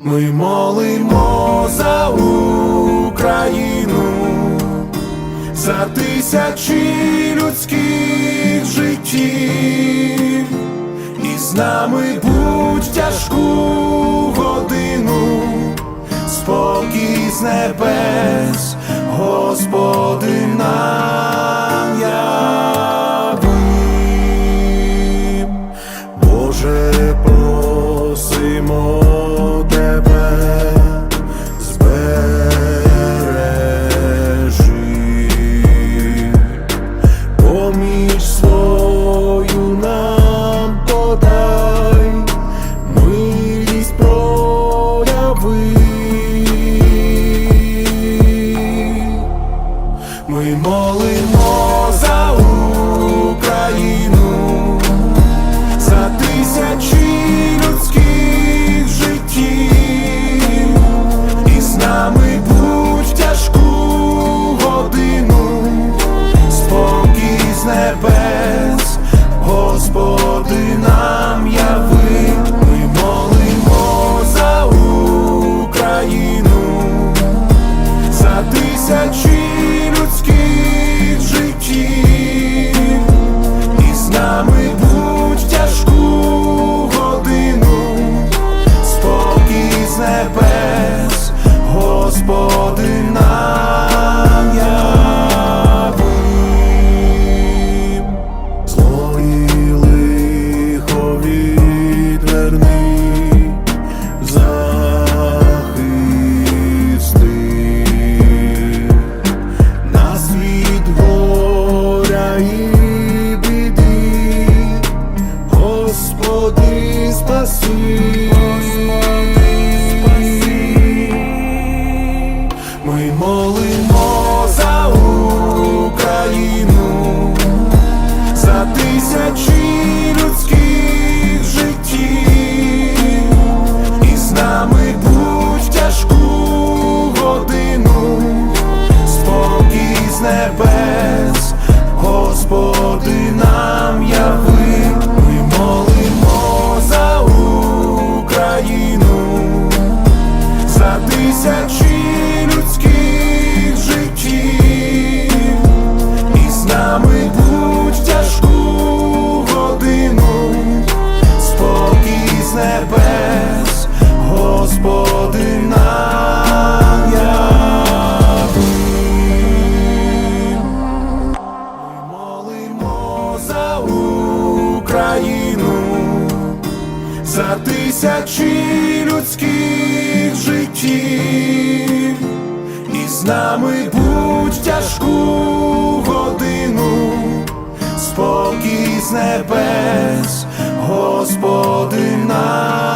Ми молимо за Україну, за тисячі людських життів, і з нами будь тяжку годину, спокій з небес, Господи нам яви. Боже просимо. небес. espaço за тисячі людських життів, і з нами будь тяжку годину, спокій з небес, Господи наш.